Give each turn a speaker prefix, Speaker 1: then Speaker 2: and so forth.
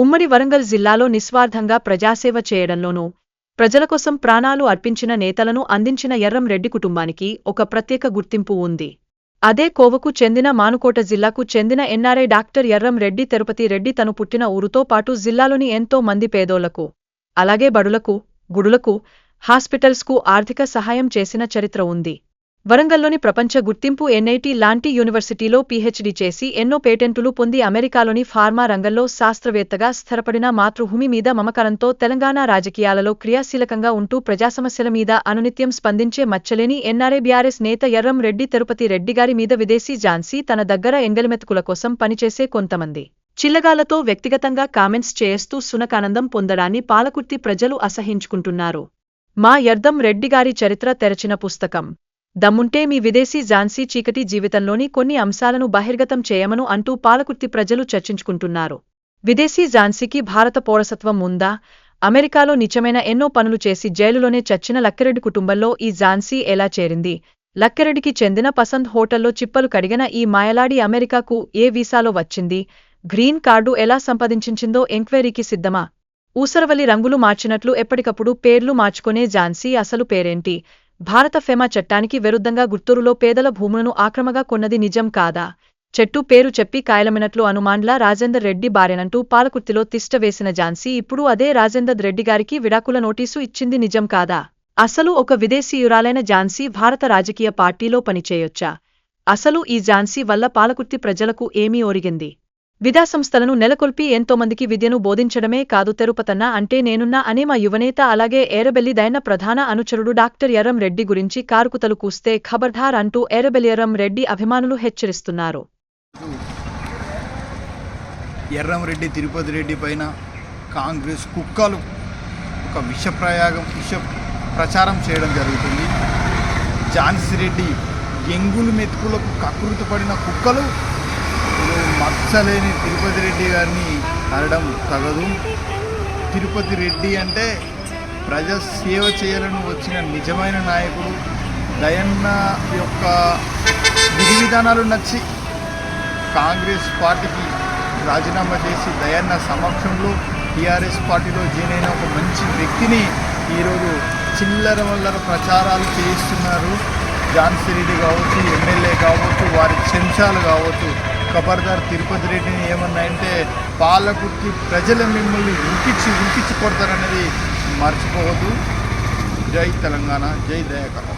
Speaker 1: ఉమ్మడి వరంగల్ జిల్లాలో నిస్వార్థంగా ప్రజాసేవ చేయడంలోనూ ప్రజల కోసం ప్రాణాలు అర్పించిన నేతలను అందించిన ఎర్రం రెడ్డి కుటుంబానికి ఒక ప్రత్యేక గుర్తింపు ఉంది. అదే కోవకు చెందిన మానుకోట జిల్లాకు చెందిన ఎన్ఆర్ఐ డాక్టర్ ఎర్రం రెడ్డి తిరుపతి రెడ్డి తను పుట్టిన ఊరుతో పాటు జిల్లాలోని ఎంతో మంది పేదోళ్ళకు అలాగే బడులకు గుడులకు హాస్పిటల్స్కు ఆర్థిక సహాయం చేసిన చరిత్ర ఉంది. వరంగల్లోని ప్రపంచ గుర్తింపు ఎన్ఐటి లాంటి యూనివర్సిటీలో పీహెచ్డీ చేసి ఎన్నో పేటెంటులు పొంది అమెరికాలోని ఫార్మా రంగంలో శాస్త్రవేత్తగా స్థిరపడిన మాతృభూమి మీద మమకారంతో తెలంగాణ రాజకీయాలలో క్రియాశీలకంగా ఉంటూ ప్రజాసమస్యల మీద అనునిత్యం స్పందించే మచ్చలేని ఎన్ఆర్ఏ బీఆర్ఎస్ నేత ఎర్రం రెడ్డి తిరుపతి రెడ్డిగారి మీద విదేశీ ఝాన్సీ తన దగ్గర ఎంగలిమెతుకుల కోసం పనిచేసే కొంతమంది. చిల్లగాలతో వ్యక్తిగతంగా కామెంట్స్ చేస్తూ సునకానందం పొందడాన్ని పాలకుర్తి ప్రజలు అసహించుకుంటున్నారు. మా యర్దం రెడ్డిగారి చరిత్ర తెరచిన పుస్తకం. దమ్ముంటే మీ విదేశీ ఝాన్సీ చీకటి జీవితంలోని కొన్ని అంశాలను బహిర్గతం చేయమను అంటూ పాలకుర్తి ప్రజలు చర్చించుకుంటున్నారు. విదేశీ ఝాన్సీకి భారత పౌరసత్వం ఉందా? అమెరికాలో నిజమైన ఎన్నో పనులు చేసి జైలులోనే చచ్చిన లక్కెరెడ్డి కుటుంబంలో ఈ ఝాన్సీ ఎలా చేరింది? లక్కెరెడ్డికి చెందిన పసంద్ హోటల్లో చిప్పలు కడిగిన ఈ మాయలాడి అమెరికాకు ఏ వీసాలో వచ్చింది? గ్రీన్ కార్డు ఎలా సంపాదించిందో ఎంక్వైరీకి సిద్ధమా? ఊసరవల్లి రంగులు మార్చినట్లు ఎప్పటికప్పుడు పేర్లు మార్చుకునే ఝాన్సీ అసలు పేరేంటి? భారత ఫెమా చట్టానికి విరుద్ధంగా గుర్తూరులో పేదల భూములను ఆక్రమగా కొన్నది నిజం కాదా? చెట్టు పేరు చెప్పి కాయలమినట్లు అనుమాండ్ల రాజేందర్ రెడ్డి భార్యనంటూ పాలకుర్తిలో తిష్టవేసిన ఝాన్సీ ఇప్పుడు అదే రాజేందర్ రెడ్డి గారికి విడాకుల నోటీసు ఇచ్చింది నిజం కాదా? అసలు ఒక విదేశీయురాలైన ఝాన్సీ భారత రాజకీయ పార్టీలో పనిచేయొచ్చా? అసలు ఈ ఝాన్సీ వల్ల పాలకుర్తి ప్రజలకు ఏమీ ఒరిగింది? విద్యాసంస్థలను నెలకొల్పి ఎంతోమందికి విద్యను బోధించడమే కాదు తెరుపతన్న అంటే నేనున్నా అనే మా యువనేత అలాగే ఏరబెల్లి దైన ప్రధాన అనుచరుడు డాక్టర్ ఎర్రం రెడ్డి గురించి కారుకుతలు కూస్తే ఖబర్ధార్ అంటూ ఏరబెల్లి ఎర్రం రెడ్డి అభిమానులు హెచ్చరిస్తున్నారు.
Speaker 2: ఎర్రంరెడ్డి తిరుపతి రెడ్డి పైన కాంగ్రెస్ కుక్కలు ఒక విషప్రయాగం విష ప్రచారం చేయడం జరుగుతుంది. ఝాన్సీ రెడ్డి ఎంగులు మెతుకులకు కకృతి పడిన కుక్కలు అచ్చలేని తిరుపతి రెడ్డి గారిని అనడం తగదు. తిరుపతి రెడ్డి అంటే ప్రజా సేవ చేయాలని వచ్చిన నిజమైన నాయకుడు. దయన్న యొక్క విధి విధానాలు నచ్చి కాంగ్రెస్ పార్టీకి రాజీనామా చేసి దయన్న సమక్షంలో టీఆర్ఎస్ పార్టీలో జాయిన్ అయిన ఒక మంచి వ్యక్తిని ఈరోజు చిల్లర వల్లర ప్రచారాలు చేయిస్తున్నారు. ఝాన్సీ రెడ్డి కావచ్చు ఎమ్మెల్యే కావచ్చు వారి చెంచాలు కావచ్చు. కబర్దార్ తిరుపతి రెడ్డిని ఏమన్నా అంటే పాలకుర్తి ప్రజలు మిమ్మల్ని ఉరికిచ్చి ఉరికిచ్చి కొడతారనేది మర్చిపోవద్దు. జై తెలంగాణ జై దయాకరం